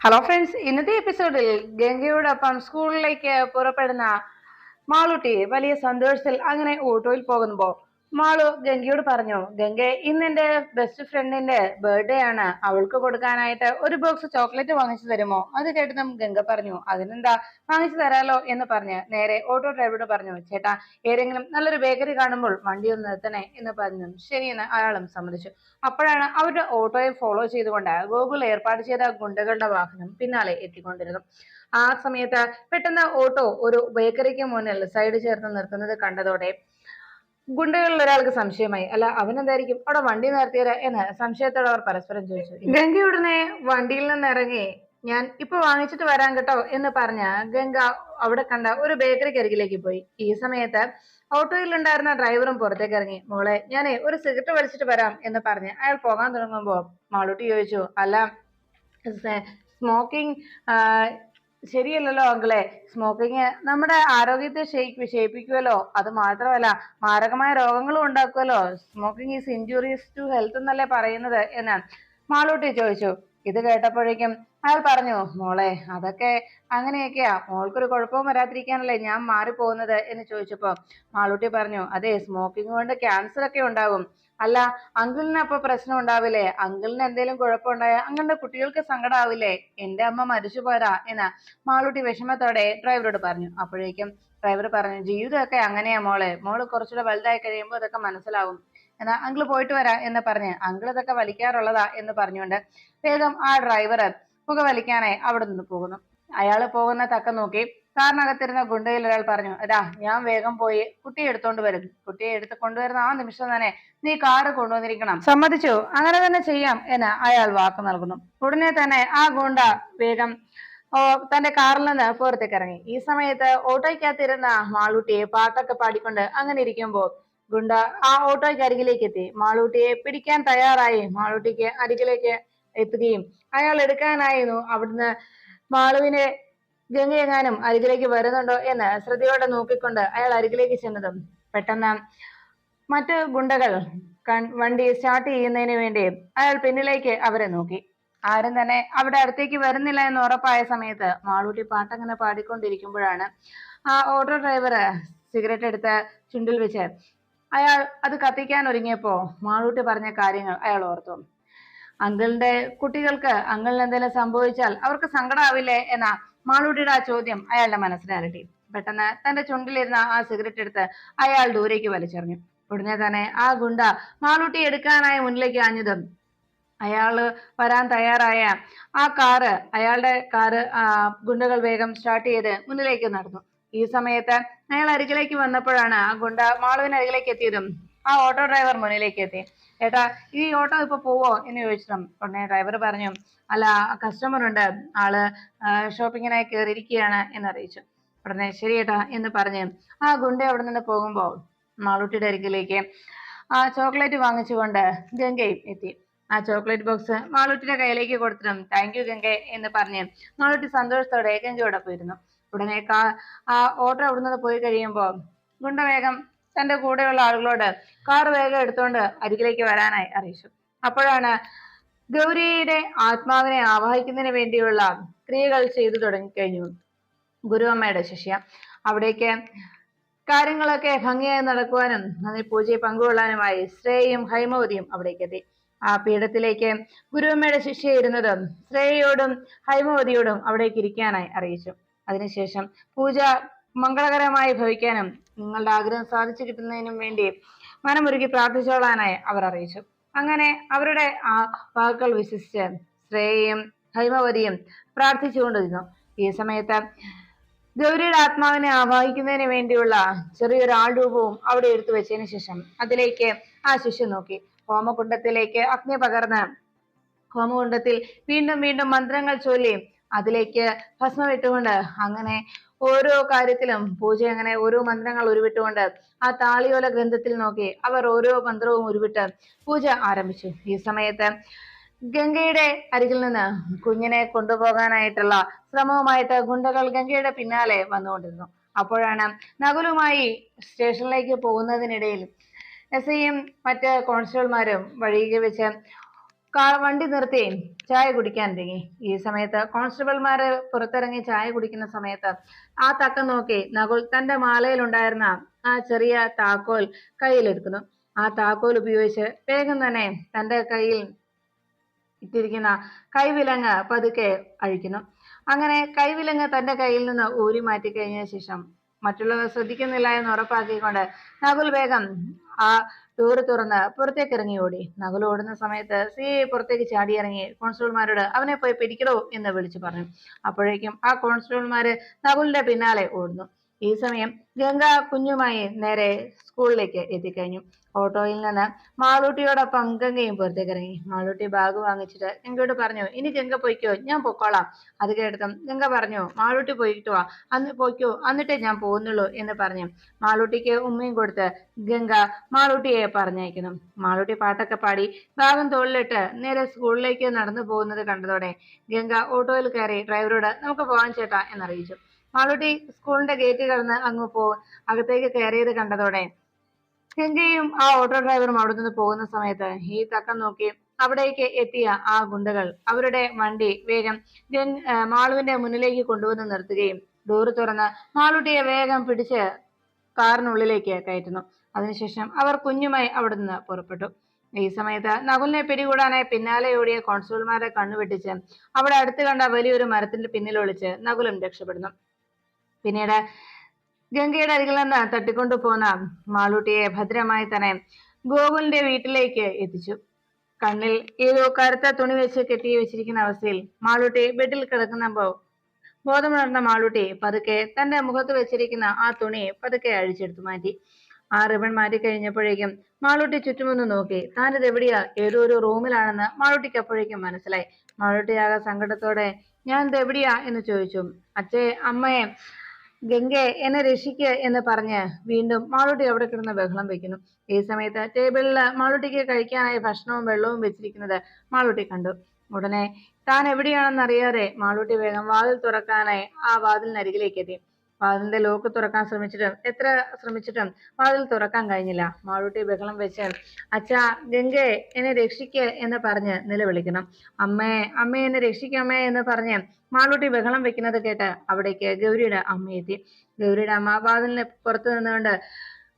Hello friends ഇന്നത്തെ എപ്പിസോഡിൽ ഗംഗയോടൊപ്പം സ്കൂളിലേക്ക് പുറപ്പെടുന്ന മാളുട്ടി വലിയ സന്തോഷത്തിൽ അങ്ങനെ ഓട്ടോയിൽ പോകുമ്പോ മാളു ഗംഗയോട് പറഞ്ഞു. ഗംഗ ഇന്ന് എന്റെ ബെസ്റ്റ് ഫ്രണ്ടിന്റെ ബർത്ത്ഡേ ആണ്. അവൾക്ക് കൊടുക്കാനായിട്ട് ഒരു ബോക്സ് ചോക്ലേറ്റ് വാങ്ങിച്ചു തരുമോ? അത് കേട്ടതും ഗംഗ പറഞ്ഞു അതിനെന്താ? വാങ്ങിച്ചു തരാലോ എന്ന് പറഞ്ഞ് നേരെ ഓട്ടോ ഡ്രൈവറോട് പറഞ്ഞു ചേട്ടാ ഏതെങ്കിലും നല്ലൊരു ബേക്കറി കാണുമ്പോൾ വണ്ടി ഒന്ന് നിർത്തണേ എന്ന് പറഞ്ഞു. ശരിയെന്ന് അയാളും സമ്മതിച്ചു. അപ്പോഴാണ് അവരുടെ ഓട്ടോയെ ഫോളോ ചെയ്തുകൊണ്ട് ഗൂഗിൾ ഏർപ്പാട് ചെയ്ത ഗുണ്ടകളുടെ വാഹനം പിന്നാലെ എത്തിക്കൊണ്ടിരുന്നു ആ സമയത്ത് പെട്ടെന്ന് ഓട്ടോ ഒരു ബേക്കറിക്ക് മുന്നിൽ സൈഡ് ചേർത്ത് നിർത്തുന്നത് കണ്ടതോടെ ഗുണ്ടകളിൽ ഒരാൾക്ക് സംശയമായി. അല്ല അവനെന്തായിരിക്കും? അവിടെ വണ്ടി നിർത്തിയത് എന്ന് സംശയത്തോടെ അവർ പരസ്പരം ചോദിച്ചു. ഗംഗ ഉടനെ വണ്ടിയിൽ നിന്ന് ഇറങ്ങി ഞാൻ ഇപ്പൊ വാങ്ങിച്ചിട്ട് വരാൻ കേട്ടോ എന്ന് പറഞ്ഞ ഗംഗ അവിടെ കണ്ട ഒരു ബേക്കറിക്ക് അരികിലേക്ക് പോയി. ഈ സമയത്ത് ഓട്ടോയിൽ ഉണ്ടായിരുന്ന ഡ്രൈവറും പുറത്തേക്ക് ഇറങ്ങി മോളെ ഞാനേ ഒരു സിഗരറ്റ് വലിച്ചിട്ട് വരാം എന്ന് പറഞ്ഞ് അയാൾ പോകാൻ തുടങ്ങുമ്പോൾ മാളൂട്ടി ചോദിച്ചു അല്ല സ്മോക്കിംഗ് ശരിയല്ലല്ലോ അങ്കിളെ. സ്മോക്കിംഗ് നമ്മുടെ ആരോഗ്യത്തെ ക്ഷയി- ക്ഷയിപ്പിക്കുമല്ലോ അത് മാത്രമല്ല മാരകമായ രോഗങ്ങളും ഉണ്ടാക്കുമല്ലോ smoking is injuries to health എന്നല്ലേ പറയുന്നത് എന്ന് മാളൂട്ടി ചോദിച്ചു. ഇത് കേട്ടപ്പോഴേക്കും അയാൾ പറഞ്ഞു മോളെ അതൊക്കെ അങ്ങനെയൊക്കെയാ. മോൾക്കൊരു കുഴപ്പവും വരാതിരിക്കാനല്ലേ ഞാൻ മാറിപ്പോകുന്നത്? എന്ന് ചോദിച്ചപ്പോ മാളൂട്ടി പറഞ്ഞു അതെ സ്മോക്കിംഗ് കൊണ്ട് ക്യാൻസർ ഒക്കെ ഉണ്ടാകും. അല്ല അങ്കിളിന് അപ്പൊ പ്രശ്നം ഉണ്ടാവില്ലേ അങ്കിളിന് എന്തെങ്കിലും കുഴപ്പമുണ്ടായ അങ്കിളിന്റെ കുട്ടികൾക്ക് സങ്കടാവില്ലേ? എന്റെ അമ്മ മരിച്ചു പോരാ എന്ന് മാളൂട്ടി വിഷമത്തോടെ ഡ്രൈവറോട് പറഞ്ഞു. അപ്പോഴേക്കും ഡ്രൈവർ പറഞ്ഞു ജീവിതമൊക്കെ അങ്ങനെയാ മോളെ. മോൾ കുറച്ചുകൂടെ വലുതായി കഴിയുമ്പോൾ അതൊക്കെ മനസ്സിലാവും. എന്നാ അങ്കിൾ പോയിട്ട് വരാ എന്ന് പറഞ്ഞ് അങ്കിൾ ഇതൊക്കെ വലിക്കാറുള്ളതാ എന്ന് പറഞ്ഞുകൊണ്ട് വേഗം ആ ഡ്രൈവർ പുക വലിക്കാനായി അവിടെ നിന്ന് പോകുന്നു. അയാൾ പോകുന്ന തക്ക നോക്കി കാറിനകത്തിരുന്ന ഗുണ്ടയിൽ ഒരാൾ പറഞ്ഞു എടാ ഞാൻ വേഗം പോയി കുട്ടിയെ എടുത്തോണ്ട് വരും. കുട്ടിയെ എടുത്ത് കൊണ്ടുവരുന്ന ആ നിമിഷം തന്നെ നീ കാറ് കൊണ്ടുവന്നിരിക്കണം. സമ്മതിച്ചു? അങ്ങനെ തന്നെ ചെയ്യാം എന്ന് അയാൾ വാക്ക് നൽകുന്നു. ഉടനെ തന്നെ ആ ഗുണ്ട വേഗം ഓ തന്റെ കാറിൽ നിന്ന് പുറത്തേക്ക് ഇറങ്ങി. ഈ സമയത്ത് ഓട്ടോയ്ക്കകത്തിരുന്ന മാളൂട്ടിയെ പാട്ടൊക്കെ പാടിക്കൊണ്ട് അങ്ങനെ ഇരിക്കുമ്പോ ഗുണ്ട ആ ഓട്ടോയ്ക്ക് അരികിലേക്ക് എത്തി. മാളൂട്ടിയെ പിടിക്കാൻ തയ്യാറായി. മാളൂട്ടിക്ക് അരികിലേക്ക് എത്തുകയും അയാൾ എടുക്കാനായിരുന്നു അവിടുന്ന് മാളുവിനെ ഗംഗയെങ്ങാനും അരികിലേക്ക് വരുന്നുണ്ടോ എന്ന് ശ്രദ്ധയോടെ നോക്കിക്കൊണ്ട് അയാൾ അരികിലേക്ക് ചെന്നതും പെട്ടെന്ന് മറ്റു ഗുണ്ടകൾ വണ്ടി സ്റ്റാർട്ട് ചെയ്യുന്നതിന് വേണ്ടി അയാൾ പിന്നിലേക്ക് അവരെ നോക്കി. ആരും തന്നെ അവിടെ അടുത്തേക്ക് വരുന്നില്ല എന്ന് ഉറപ്പായ സമയത്ത് മാളൂട്ടി പാട്ടങ്ങനെ പാടിക്കൊണ്ടിരിക്കുമ്പോഴാണ് ആ ഓട്ടോ ഡ്രൈവർ സിഗരറ്റ് എടുത്ത് ചുണ്ടിൽ വെച്ച് അയാൾ അത് കത്തിക്കാൻ ഒരുങ്ങിയപ്പോ മാളൂട്ടി പറഞ്ഞ കാര്യങ്ങൾ അയാൾ ഓർത്തു. അങ്കിളിന്റെ കുട്ടികൾക്ക് അങ്കിളിന് എന്തെങ്കിലും സംഭവിച്ചാൽ അവർക്ക് സങ്കടാവില്ലേ എന്ന മാളൂട്ടിയുടെ ആ ചോദ്യം അയാളുടെ മനസ്സിനെ അലട്ടി. പെട്ടെന്ന് തന്റെ ചുണ്ടിലിരുന്ന ആ സിഗരറ്റ് എടുത്ത് അയാൾ ദൂരേക്ക് വലിച്ചെറിഞ്ഞു. ഉടനെ തന്നെ ആ ഗുണ്ട മാളൂട്ടി എടുക്കാനായി മുന്നിലേക്ക് ആഞ്ഞതും അയാൾ വരാൻ തയ്യാറായ ആ കാറ് അയാളുടെ കാറ് ഗുണ്ടകൾ വേഗം സ്റ്റാർട്ട് ചെയ്ത് മുന്നിലേക്ക് നടന്നു. ഈ സമയത്ത് അയാൾ അരികിലേക്ക് വന്നപ്പോഴാണ് ആ ഗുണ്ട മാളുവിന് അരികിലേക്ക് എത്തിയതും ആ ഓട്ടോ ഡ്രൈവർ മുന്നിലേക്ക് എത്തി. ഏട്ടാ ഈ ഓട്ടോ ഇപ്പൊ പോവോ? എന്ന് ചോദിച്ചിട്ടും ഉടനെ ഡ്രൈവർ പറഞ്ഞു അല്ല കസ്റ്റമർ ഉണ്ട്. ആൾ ഷോപ്പിങ്ങിനായി കയറിയിരിക്കുകയാണ് എന്നറിയിച്ചു. ഉടനെ ശരി ഏട്ടാ എന്ന് പറഞ്ഞ് ആ ഗുണ്ട അവിടെ നിന്ന് പോകുമ്പോ മാളൂട്ടിയുടെ അരികിലേക്ക് ആ ചോക്ലേറ്റ് വാങ്ങിച്ചുകൊണ്ട് ഗംഗയും എത്തി. ആ ചോക്ലേറ്റ് ബോക്സ് മാളൂട്ടിയുടെ കയ്യിലേക്ക് കൊടുത്തിട്ടും താങ്ക് യു ഗംഗ എന്ന് പറഞ്ഞ് മാളൂട്ടി സന്തോഷത്തോടെ ഗംഗയോടൊപ്പം ഇരുന്നു ഉടനെ കാ ആ ഓർഡർ അവിടെ നിന്ന് പോയി കഴിയുമ്പോൾ ഗുണ്ട വേഗം തന്റെ കൂടെയുള്ള ആളുകളോട് കാർ വേഗം എടുത്തുകൊണ്ട് അരികിലേക്ക് വരാനായി അറിയിച്ചു. അപ്പോഴാണ് ഗൗരിയുടെ ആത്മാവിനെ ആവാഹിക്കുന്നതിന് വേണ്ടിയുള്ള ക്രിയകൾ ചെയ്തു തുടങ്ങിക്കഴിഞ്ഞു. ഗുരുവമ്മയുടെ ശിഷ്യ. അവിടേക്ക് കാര്യങ്ങളൊക്കെ ഭംഗിയായി നടക്കുവാനും അതിൽ പൂജയെ പങ്കുകൊള്ളാനുമായി ശ്രേയയും ഹൈമവതിയും അവിടേക്ക് എത്തി ആ പീഠത്തിലേക്ക് ഗുരുവമ്മയുടെ ശിഷ്യ ഇരുന്നത് ശ്രേയയോടും ഹൈമവതിയോടും അവിടേക്ക് ഇരിക്കാനായി അറിയിച്ചു. അതിനുശേഷം പൂജ മംഗളകരമായി ഭവിക്കാനും നിങ്ങളുടെ ആഗ്രഹം സാധിച്ചു കിട്ടുന്നതിനും വേണ്ടി മനമുരുകി പ്രാർത്ഥിച്ചോളാനായി അവർ അറിയിച്ചു. അങ്ങനെ അവരുടെ ആ വാക്കുകൾ വിശ്വസിച്ച് ശ്രേയയും ഹൈമവതിയും പ്രാർത്ഥിച്ചുകൊണ്ടിരുന്നു. ഈ സമയത്ത് ഗൗരിയുടെ ആത്മാവിനെ ആവാഹിക്കുന്നതിന് വേണ്ടിയുള്ള ചെറിയൊരു ആൾ ആൾരൂപവും അവിടെ എടുത്തു വെച്ചതിന് ശേഷം അതിലേക്ക് ആ ശിഷ്യൻ നോക്കി. ഹോമകുണ്ഡത്തിലേക്ക് അഗ്നി പകർന്ന് ഹോമകുണ്ഡത്തിൽ വീണ്ടും വീണ്ടും മന്ത്രങ്ങൾ ചൊല്ലി അതിലേക്ക് ഭസ്മം ഇട്ടുകൊണ്ട് അങ്ങനെ ഓരോ കാര്യത്തിലും പൂജ അങ്ങനെ ഓരോ മന്ത്രങ്ങൾ ഉരുവിട്ടുകൊണ്ട് ആ താളിയോല ഗ്രന്ഥത്തിൽ നോക്കി അവർ ഓരോ മന്ത്രവും ഉരുവിട്ട് പൂജ ആരംഭിച്ചു. ഈ സമയത്ത് ഗംഗയുടെ അരികിൽ നിന്ന് കുഞ്ഞിനെ കൊണ്ടുപോകാനായിട്ടുള്ള ശ്രമവുമായിട്ട് ഗുണ്ടകൾ ഗംഗയുടെ പിന്നാലെ വന്നുകൊണ്ടിരുന്നു. അപ്പോഴാണ് നകുലുമായി സ്റ്റേഷനിലേക്ക് പോകുന്നതിനിടയിൽ എസ് ഐയും മറ്റ് കോൺസ്റ്റബിൾമാരും വഴിയിൽ വെച്ച് വണ്ടി നിർത്തി. ചായ കുടിക്കാൻ തുടങ്ങി ഈ സമയത്ത് കോൺസ്റ്റബിൾമാര് പുറത്തിറങ്ങി ചായ കുടിക്കുന്ന സമയത്ത് ആ തക്കം നോക്കി നകുൽ തന്റെ മാലയിലുണ്ടായിരുന്ന ആ ചെറിയ താക്കോൽ കയ്യിലെടുക്കുന്നു. ആ താക്കോൽ ഉപയോഗിച്ച് വേഗം തന്നെ തന്റെ കയ്യിൽ ഇട്ടിരിക്കുന്ന കൈവിലങ്ങ് പതുക്കെ അഴിക്കുന്നു. അങ്ങനെ കൈവിലങ്ങ് തന്റെ കയ്യിൽ നിന്ന് ഊരി മാറ്റി കഴിഞ്ഞ ശേഷം മറ്റുള്ളവർ ശ്രദ്ധിക്കുന്നില്ല എന്ന് ഉറപ്പാക്കിക്കൊണ്ട് നകുൽ വേഗം ആ ഡോറ് തുറന്ന് പുറത്തേക്ക് ഇറങ്ങി ഓടി. നകുൽ ഓടുന്ന സമയത്ത് സി പുറത്തേക്ക് ചാടി ഇറങ്ങി കോൺസ്റ്റബിൾമാരോട് അവനെ പോയി പിടിക്കണോ എന്ന് വിളിച്ചു പറഞ്ഞു. അപ്പോഴേക്കും ആ കോൺസ്റ്റബിൾമാര് നകുലിന്റെ പിന്നാലെ ഓടുന്നു. ഈ സമയം ഗംഗ കുഞ്ഞുമായി നേരെ സ്കൂളിലേക്ക് എത്തിക്കഴിഞ്ഞു. ഓട്ടോയിൽ നിന്ന് മാളൂട്ടിയോടൊപ്പം ഗംഗയും പുറത്തേക്ക് ഇറങ്ങി. മാളൂട്ടി ബാഗ് വാങ്ങിച്ചിട്ട് ഗംഗയോട് പറഞ്ഞു ഇനി ഗംഗ പോയിക്കോ ഞാൻ പൊക്കോളാം. അത് കേട്ടതും ഗംഗ പറഞ്ഞു മാളൂട്ടി പോയിട്ട് വാ അന്ന് പോയിക്കോ എന്നിട്ടേ ഞാൻ പോകുന്നുള്ളൂ എന്ന് പറഞ്ഞു. മാളൂട്ടിക്ക് ഉമ്മയും കൊടുത്ത് ഗംഗ മാളൂട്ടിയെ പറഞ്ഞയക്കുന്നു. മാളൂട്ടി പാട്ടൊക്കെ പാടി ബാഗും തോളിലിട്ട് നേരെ സ്കൂളിലേക്ക് നടന്നു പോകുന്നത് കണ്ടതോടെ ഗംഗ ഓട്ടോയിൽ കയറി ഡ്രൈവറോട് നമുക്ക് പോകാൻ ചേട്ടാ എന്നറിയിച്ചു. മാളൂട്ടി സ്കൂളിന്റെ ഗേറ്റ് കടന്ന് അങ്ങ് പോകും. അകത്തേക്ക് കയറിയത് കണ്ടതോടെ ഗംഗയും ആ ഓട്ടോ ഡ്രൈവറും അവിടെ നിന്ന് പോകുന്ന സമയത്ത് ഈ തക്കം നോക്കി അവിടേക്ക് എത്തിയ ആ ഗുണ്ടകൾ അവരുടെ വണ്ടി വേഗം ജെൻ മാളുവിന്റെ മുന്നിലേക്ക് കൊണ്ടുവന്ന് നിർത്തുകയും ഡോറ് തുറന്ന് മാളൂട്ടിയെ വേഗം പിടിച്ച് കാറിനുള്ളിലേക്ക് കയറ്റുന്നു. അതിനുശേഷം അവർ കുഞ്ഞുമായി അവിടെ നിന്ന് പുറപ്പെട്ടു. ഈ സമയത്ത് നകുലിനെ പിടികൂടാനായി പിന്നാലെ ഓടിയ കോൺസ്റ്റബിൾമാരെ കണ്ണുവെട്ടിച്ച് അവിടെ അടുത്ത് കണ്ട വലിയൊരു മരത്തിന്റെ പിന്നിൽ ഒളിച്ച് നകുലും രക്ഷപ്പെടുന്നു. പിന്നീട് ഗംഗയുടെ അരികിൽ നിന്ന് തട്ടിക്കൊണ്ടു പോന്ന മാളൂട്ടിയെ ഭദ്രമായി തന്നെ ഗോകുലിന്റെ വീട്ടിലേക്ക് എത്തിച്ചു. കണ്ണിൽ ഏതോ കറുത്ത തുണി വെച്ച് കെട്ടി വെച്ചിരിക്കുന്ന അവസ്ഥയിൽ മാളൂട്ടി ബെഡിൽ കിടക്കുന്നപ്പോ ബോധമുണർന്ന മാളൂട്ടി പതുക്കെ തന്റെ മുഖത്ത് വെച്ചിരിക്കുന്ന ആ തുണി പതുക്കെ അഴിച്ചെടുത്തു മാറ്റി. ആ റിബൺ മാറ്റി കഴിഞ്ഞപ്പോഴേക്കും മാളൂട്ടി ചുറ്റുമൊന്ന് നോക്കി. താനിത് എവിടെയാ? ഏതോ ഒരു റൂമിലാണെന്ന് മാളൂട്ടിക്ക് അപ്പോഴേക്കും മനസ്സിലായി മാളൂട്ടിയാകെ സങ്കടത്തോടെ ഞാൻ ഇത് എവിടെയാ? എന്ന് ചോദിച്ചു. അച്ഛേ അമ്മയെ ഗംഗെ എന്നെ രക്ഷിക്ക് എന്ന് പറഞ്ഞ് വീണ്ടും മാളൂട്ടി അവിടെ കിടന്ന് ബഹളം വെക്കുന്നു. ഈ സമയത്ത് ടേബിളിൽ മാളൂട്ടിക്ക് കഴിക്കാനായി ഭക്ഷണവും വെള്ളവും വെച്ചിരിക്കുന്നത് മാളൂട്ടി കണ്ടു. ഉടനെ താൻ എവിടെയാണെന്ന് അറിയാതെ മാളൂട്ടി വേഗം വാതിൽ തുറക്കാനായി ആ വാതിലിനരികിലേക്ക് എത്തി. വാതിലിന്റെ ലോക്ക് തുറക്കാൻ ശ്രമിച്ചിട്ടും എത്ര ശ്രമിച്ചിട്ടും വാതിൽ തുറക്കാൻ കഴിഞ്ഞില്ല. മാളൂട്ടി ബഹളം വെച്ച് അച്ഛാ ഗംഗെ എന്നെ രക്ഷിക്ക് എന്ന് പറഞ്ഞ് നിലവിളിക്കണം. അമ്മേ അമ്മേ എന്നെ രക്ഷിക്കമ്മേ എന്ന് പറഞ്ഞ് മാളൂട്ടി ബഹളം വെക്കുന്നത് കേട്ട് അവിടേക്ക് ഗൗരിയുടെ അമ്മ എത്തി. ഗൗരിയുടെ അമ്മ വാതിലിന് പുറത്തു നിന്നുകൊണ്ട്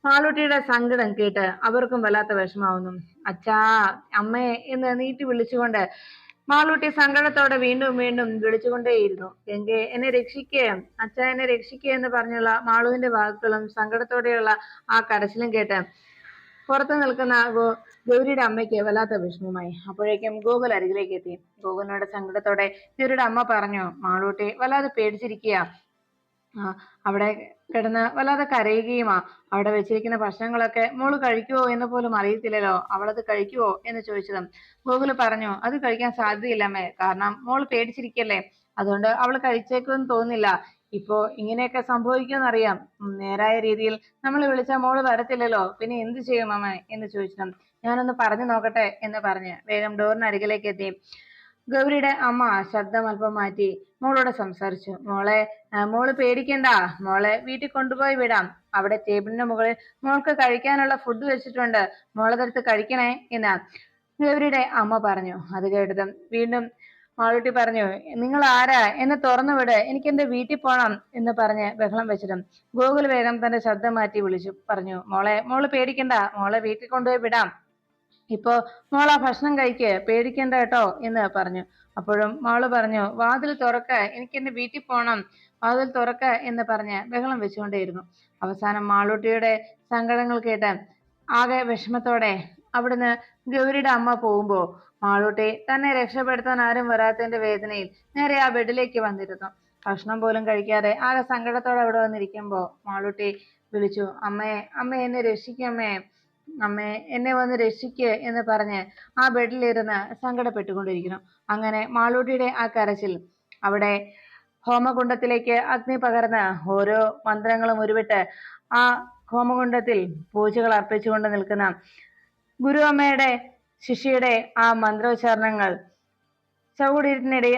മാളൂട്ടിയുടെ സങ്കടം കേട്ട് അവർക്കും വല്ലാത്ത വിഷമാവുന്നു അച്ഛാ അമ്മേ എന്ന് നീട്ടി വിളിച്ചുകൊണ്ട് മാളൂട്ടി സങ്കടത്തോടെ വീണ്ടും വീണ്ടും വിളിച്ചുകൊണ്ടേയിരുന്നു. ഗംഗെ എന്നെ രക്ഷിക്കേ? അച്ഛ എന്നെ രക്ഷിക്കുക എന്ന് പറഞ്ഞുള്ള മാളുവിന്റെ വാക്കുകളും സങ്കടത്തോടെയുള്ള ആ കരച്ചിലും കേട്ട് പുറത്തു നിൽക്കുന്ന ഗൗരിയുടെ അമ്മയ്ക്ക് വല്ലാത്ത വിഷമമായി. അപ്പോഴേക്കും ഗോകുൽ അരികിലേക്ക് എത്തി. ഗോകുലിനോട് സങ്കടത്തോടെ ഗൗരിയുടെ അമ്മ പറഞ്ഞു മാളൂട്ടി വല്ലാതെ പേടിച്ചിരിക്കുക അവിടെ കിടന്ന് വല്ലാതെ കരയുകയുമാ അവിടെ വെച്ചിരിക്കുന്ന ഭക്ഷണങ്ങളൊക്കെ മോൾ കഴിക്കുവോ എന്ന് പോലും അറിയത്തില്ലല്ലോ. അവളത് കഴിക്കുവോ എന്ന് ചോദിച്ചതും ഗോകുൽ പറഞ്ഞു അത് കഴിക്കാൻ സാധ്യതയില്ല അമ്മേ. കാരണം മോൾ പേടിച്ചിരിക്കല്ലേ. അതുകൊണ്ട് അവൾ കഴിച്ചേക്കുമെന്ന് തോന്നില്ല ഇപ്പോ ഇങ്ങനെയൊക്കെ സംഭവിക്കുമെന്നറിയാം. നേരായ രീതിയിൽ നമ്മൾ വിളിച്ച മോൾ വരത്തില്ലല്ലോ. പിന്നെ എന്ത് ചെയ്യും അമ്മ? എന്ന് ചോദിച്ചതും ഞാനൊന്ന് പറഞ്ഞു നോക്കട്ടെ എന്ന് പറഞ്ഞ് വേഗം ഡോറിന് അരികിലേക്ക് എത്തി. ഗൗരിയുടെ അമ്മ ശബ്ദം അല്പം മാറ്റി മോളോട് സംസാരിച്ചു. മോളെ മോൾ പേടിക്കണ്ട. മോളെ വീട്ടിൽ കൊണ്ടുപോയി വിടാം. അവിടെ ടേബിളിന്റെ മുകളിൽ മോൾക്ക് കഴിക്കാനുള്ള ഫുഡ് വെച്ചിട്ടുണ്ട്. മോളതെടുത്ത് കഴിക്കണേ എന്ന് ഗൗരിയുടെ അമ്മ പറഞ്ഞു. അത് കേട്ടതും വീണ്ടും മാളൂട്ടി പറഞ്ഞു നിങ്ങൾ ആരാ? എന്നെ തുറന്നു വിട്. എനിക്ക് എന്റെ വീട്ടിൽ പോണം എന്ന് പറഞ്ഞ് ബഹളം വെച്ചിടും ഗോകുൽ വേഗം തന്റെ ശബ്ദം മാറ്റി വിളിച്ചു പറഞ്ഞു മോളെ മോൾ പേടിക്കണ്ട. മോളെ വീട്ടിൽ കൊണ്ടുപോയി വിടാം. ഇപ്പോ മോളാ ഭക്ഷണം കഴിക്ക് പേടിക്കണ്ട കേട്ടോ എന്ന് പറഞ്ഞു. അപ്പോഴും മോൾ പറഞ്ഞു വാതിൽ തുറക്ക എനിക്ക് എന്റെ വീട്ടിൽ പോണം വാതിൽ തുറക്ക എന്ന് പറഞ്ഞ് ബഹളം വെച്ചുകൊണ്ടേയിരുന്നു. അവസാനം മാളൂട്ടിയുടെ സങ്കടങ്ങൾ കേട്ട് ആകെ വിഷമത്തോടെ അവിടുന്ന് ഗൗരിയുടെ അമ്മ പോകുമ്പോ മാളൂട്ടി തന്നെ രക്ഷപ്പെടുത്താൻ ആരും വരാത്തതിന്റെ വേദനയിൽ നേരെ ആ ബെഡിലേക്ക് വന്നിരുന്നു. ഭക്ഷണം പോലും കഴിക്കാതെ ആകെ സങ്കടത്തോടെ അവിടെ വന്നിരിക്കുമ്പോ മാളൂട്ടി വിളിച്ചു അമ്മയെ അമ്മ എന്നെ രക്ഷിക്കമ്മേ അമ്മേ എന്നെ വന്ന് രക്ഷിക്ക് എന്ന് പറഞ്ഞ് ആ ബെഡിലിരുന്ന് സങ്കടപ്പെട്ടുകൊണ്ടിരിക്കുന്നു. അങ്ങനെ മാളൂട്ടിയുടെ ആ കരച്ചിൽ അവിടെ ഹോമകുണ്ടത്തിലേക്ക് അഗ്നി പകർന്ന് ഓരോ മന്ത്രങ്ങളും ഉരുവിട്ട് ആ ഹോമകുണ്ടത്തിൽ പൂജകൾ അർപ്പിച്ചുകൊണ്ട് നിൽക്കുന്ന ഗുരു അമ്മയുടെ ശിഷ്യയുടെ ആ മന്ത്രോച്ചാരണങ്ങൾ ചവിടിനിടെ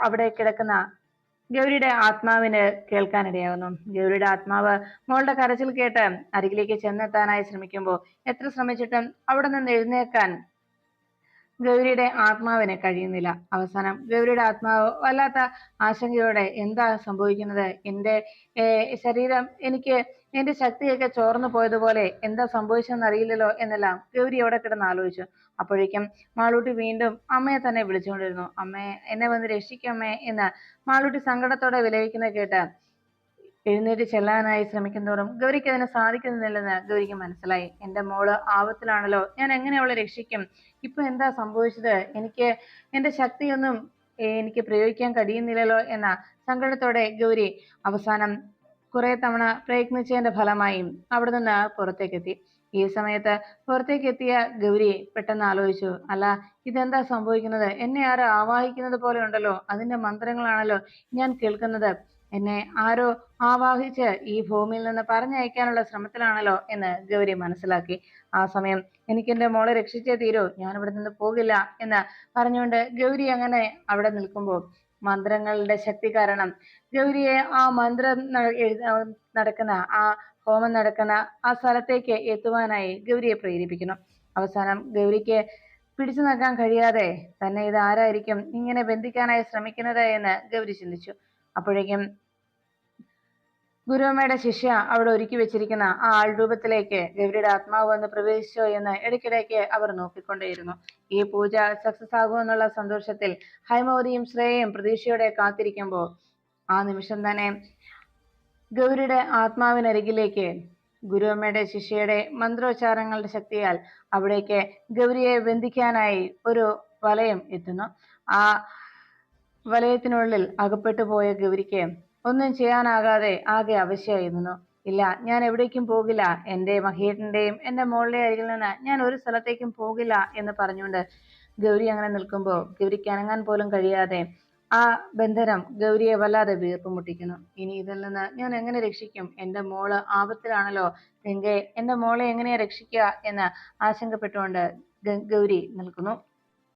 അവിടെ കിടക്കുന്ന ഗൗരിയുടെ ആത്മാവിന് കേൾക്കാനിടയാകുന്നു ഗൗരിയുടെ ആത്മാവ് മോളുടെ കരച്ചിൽ കേട്ട് അരികിലേക്ക് ചെന്നെത്താനായി ശ്രമിക്കുമ്പോൾ എത്ര ശ്രമിച്ചിട്ടും അവിടെ നിന്ന് എഴുന്നേക്കാൻ ഗൗരിയുടെ ആത്മാവിന് കഴിയുന്നില്ല. അവസാനം ഗൗരിയുടെ ആത്മാവ് വല്ലാത്ത ആശങ്കയോടെ എന്താ സംഭവിക്കുന്നത്? എന്റെ ശരീരം എനിക്ക് എന്റെ ശക്തിയൊക്കെ ചോർന്നു പോയതുപോലെ എന്താ സംഭവിച്ചതെന്ന് അറിയില്ലല്ലോ എന്നെല്ലാം ഗൗരി അവിടെ കിടന്ന് ആലോചിച്ചു അപ്പോഴേക്കും മാളൂട്ടി വീണ്ടും അമ്മയെ തന്നെ വിളിച്ചുകൊണ്ടിരുന്നു. അമ്മേ എന്നെ വന്ന് രക്ഷിക്കമ്മേ എന്ന് മാളൂട്ടി സങ്കടത്തോടെ വിലപിക്കുന്നത് കേട്ട് എഴുന്നേറ്റ് ചെല്ലാനായി ശ്രമിക്കുന്നതോറും ഗൗരിക്ക് അതിന് സാധിക്കുന്നില്ലെന്ന് ഗൗരിക്ക് മനസ്സിലായി. എന്റെ മോൾ ആപത്തിലാണല്ലോ. ഞാൻ എങ്ങനെ അവളെ രക്ഷിക്കും? ഇപ്പൊ എന്താ സംഭവിച്ചത്? എനിക്ക് എന്റെ ശക്തിയൊന്നും എനിക്ക് പ്രയോഗിക്കാൻ കഴിയുന്നില്ലല്ലോ എന്ന സങ്കടത്തോടെ ഗൗരി അവസാനം കുറെ തവണ പ്രയത്നിച്ചതിന്റെ ഫലമായി അവിടെ നിന്ന് പുറത്തേക്കെത്തി. ഈ സമയത്ത് പുറത്തേക്ക് എത്തിയ ഗൗരി പെട്ടെന്ന് ആലോചിച്ചു. അല്ല ഇതെന്താ സംഭവിക്കുന്നത്? എന്നെ ആരോ ആവാഹിക്കുന്നത് പോലെ ഉണ്ടല്ലോ. അതിന്റെ മന്ത്രങ്ങളാണല്ലോ ഞാൻ കേൾക്കുന്നത്. എന്നെ ആരോ ആവാഹിച്ച് ഈ ഭൂമിയിൽ നിന്ന് പറഞ്ഞയക്കാനുള്ള ശ്രമത്തിലാണല്ലോ എന്ന് ഗൗരി മനസ്സിലാക്കി. ആ സമയം എനിക്ക് എന്റെ മോളെ രക്ഷിച്ചേ തീരൂ ഞാൻ ഇവിടെ നിന്ന് പോകില്ല എന്ന് പറഞ്ഞുകൊണ്ട് ഗൗരി അങ്ങനെ അവിടെ നിൽക്കുമ്പോൾ മന്ത്രങ്ങളുടെ ശക്തി കാരണം ഗൗരിയെ ആ മന്ത്രം നടക്കുന്ന ആ ഹോമം നടക്കുന്ന ആ സ്ഥലത്തേക്ക് എത്തുവാനായി ഗൗരിയെ പ്രേരിപ്പിക്കുന്നു. അവസാനം ഗൗരിക്ക് പിടിച്ചു നിൽക്കാൻ കഴിയാതെ തന്നെ ഇത് ആരായിരിക്കും ഇങ്ങനെ ബന്ധിക്കാനായി ശ്രമിക്കുന്നത്? എന്ന് ഗൗരി ചിന്തിച്ചു. അപ്പോഴേക്കും ഗുരുവമ്മയുടെ ശിഷ്യ അവിടെ ഒരുക്കി വെച്ചിരിക്കുന്ന ആ ആൾരൂപത്തിലേക്ക് ഗൗരിയുടെ ആത്മാവ് വന്ന് പ്രവേശിച്ചോ എന്ന് ഇടയ്ക്കിടയ്ക്ക് അവർ നോക്കിക്കൊണ്ടേയിരുന്നു. ഈ പൂജ സക്സസ് ആകുമെന്നുള്ള സന്തോഷത്തിൽ ഹൈമവതിയും ശ്രേയയും പ്രതീക്ഷയോടെ കാത്തിരിക്കുമ്പോൾ ആ നിമിഷം തന്നെ ഗൗരിയുടെ ആത്മാവിനരികിലേക്ക് ഗുരുവമ്മയുടെ ശിഷ്യയുടെ മന്ത്രോച്ചാരങ്ങളുടെ ശക്തിയാൽ അവിടേക്ക് ഗൗരിയെ ബന്ധിക്കാനായി ഒരു വലയം എത്തുന്നു. ആ വലയത്തിനുള്ളിൽ അകപ്പെട്ടു പോയ ഗൗരിക്ക് ഒന്നും ചെയ്യാനാകാതെ ആകെ അവശ്യമായിരുന്നു ഇല്ല ഞാൻ എവിടേക്കും പോകില്ല. എന്റെ മഹേട്ടന്റെയും എന്റെ മോളുടെ അരികിൽ നിന്ന് ഞാൻ ഒരു സ്ഥലത്തേക്കും പോകില്ല എന്ന് പറഞ്ഞുകൊണ്ട് ഗൗരി അങ്ങനെ നിൽക്കുമ്പോൾ ഗൗരിക്ക് അനങ്ങാൻ പോലും കഴിയാതെ ആ ബന്ധനം ഗൗരിയെ വല്ലാതെ വീർപ്പ് മുട്ടിക്കുന്നു. ഇനി ഇതിൽ നിന്ന് ഞാൻ എങ്ങനെ രക്ഷിക്കും? എന്റെ മോൾ ആപത്തിലാണല്ലോ. ഗംഗെ എന്റെ മോളെ എങ്ങനെയാ രക്ഷിക്കുക എന്ന് ആശങ്കപ്പെട്ടുകൊണ്ട് ഗൗരി നിൽക്കുന്നു.